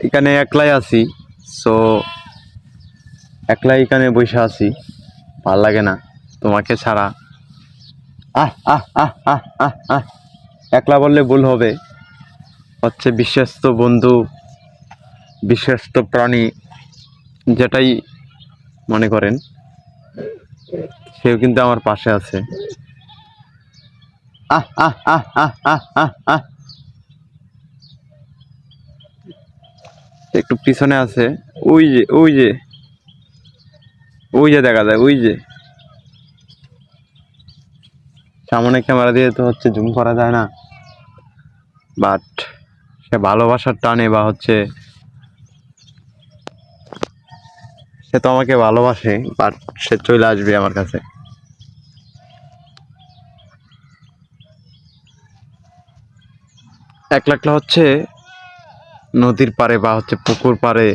এখানে একলাই আছি সো একলাই এখানে বসে আছি ভালো লাগে না তোমাকে ছাড়া আহ আহ আহ আহ আহ আহ একলা বললে ভুল হবে হচ্ছে বিশ্বস্ত বন্ধু বিশ্বস্ত প্রাণী যেটাই মনে করেন সেও কিন্তু আমার পাশে আছে আহ আহ আহ আহ আহ আহ আহ একটু পিছনে আছে। ওই যে ওই যে। ওই যে দেখা যায়, ওই যে। সামনে ক্যামেরা দিয়ে তো হচ্ছে জুম করা যায় না। বাট সে ভালোবাসার টানে বা হচ্ছে সে তো আমাকে ভালোবাসে, বাট সে চলে আসবে আমার কাছে। একলা একলা হচ্ছে নদীর পাড়ে বা হচ্ছে পুকুর পাড়ে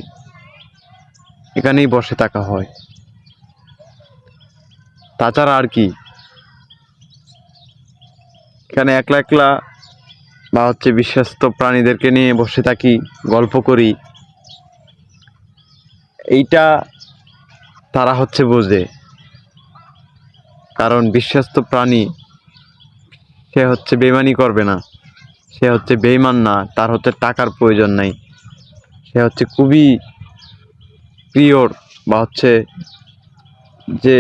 এখানেই বসে থাকা হয়। তাছাড়া আর কি, এখানে একলা একলা বা হচ্ছে বিশ্বস্ত প্রাণীদেরকে নিয়ে বসে থাকি, গল্প করি। এইটা তারা হচ্ছে বোঝে। কারণ বিশ্বস্ত প্রাণী, সে হচ্ছে বেমানি করবে না। সে হচ্ছে বেইমান না, তার হচ্ছে টাকার প্রয়োজন নাই। সে হচ্ছে খুবই প্রিয়র বা হচ্ছে যে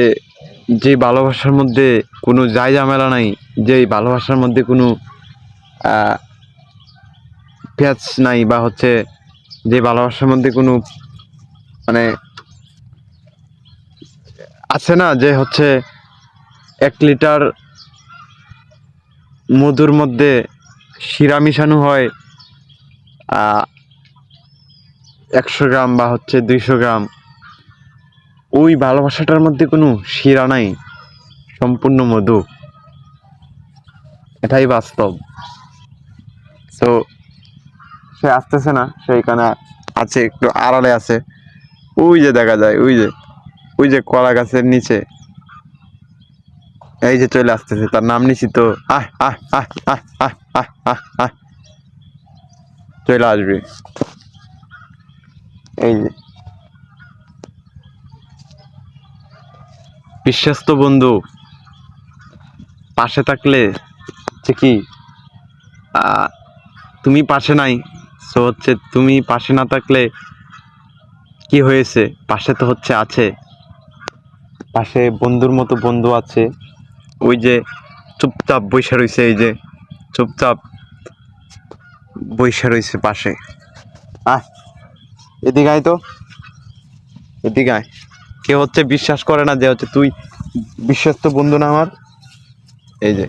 যে ভালোবাসার মধ্যে কোনো যাই ঝামেলা নাই যে ভালোবাসার মধ্যে কোনো প্যাচ নাই বা হচ্ছে যে ভালোবাসার মধ্যে কোনো মানে আছে না যে হচ্ছে এক লিটার মধুর মধ্যে শিরা মিশানো হয় একশো গ্রাম বা হচ্ছে দুইশো গ্রাম। ওই ভালোবাসাটার মধ্যে কোনো শিরা নাই, সম্পূর্ণ মধু। এটাই বাস্তব। তো সে আসতেছে না সেইখানে আছে, একটু আড়ালে আছে। ওই যে দেখা যায়, ওই যে ওই যে কলা গাছের নিচে। এই যে চলে আসতেছে, তার নাম নিছি তো আহ আহ আহ আহ আহ আহ আহ আহ। চলে আসবে। এই যে। বিশ্বস্ত বন্ধু, পাশে থাকলে হচ্ছে কি তুমি পাশে নাই সো হচ্ছে তুমি পাশে না থাকলে কি হয়েছে? পাশে তো হচ্ছে আছে। পাশে বন্ধুর মতো বন্ধু আছে। ওই যে চুপচাপ বৈশা রয়েছে এই যে চুপচাপ বৈশা রয়েছে পাশে। আহ, এদিকে আয় তো। এদিকে আয়। কেউ হচ্ছে বিশ্বাস করে না যে হচ্ছে তুই বিশ্বস্ত বন্ধু না আমার। এই যে।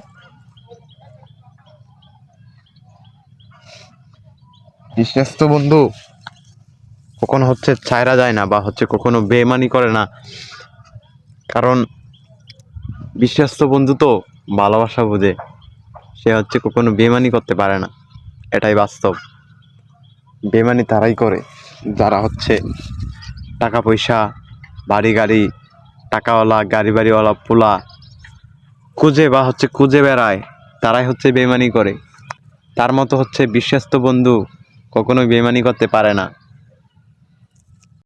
বিশ্বস্ত বন্ধু কখনো হচ্ছে ছায়রা যায় না বা হচ্ছে কখনো বেমানি করে না। কারণ বিশ্বস্ত বন্ধু তো ভালোবাসা বোঝে। সে হচ্ছে কখনো বেমানি করতে পারে না। এটাই বাস্তব। বেমানি তারাই করে। যারা হচ্ছে টাকা পয়সা, বাড়ি গাড়ি, টাকাওয়ালা, গাড়ি বাড়িওয়ালা, পোলা খুঁজে বা হচ্ছে খুঁজে বেড়ায়, তারাই হচ্ছে বেমানি করে। তার মতো হচ্ছে বিশ্বস্ত বন্ধু কখনোই বেমানি করতে পারে না।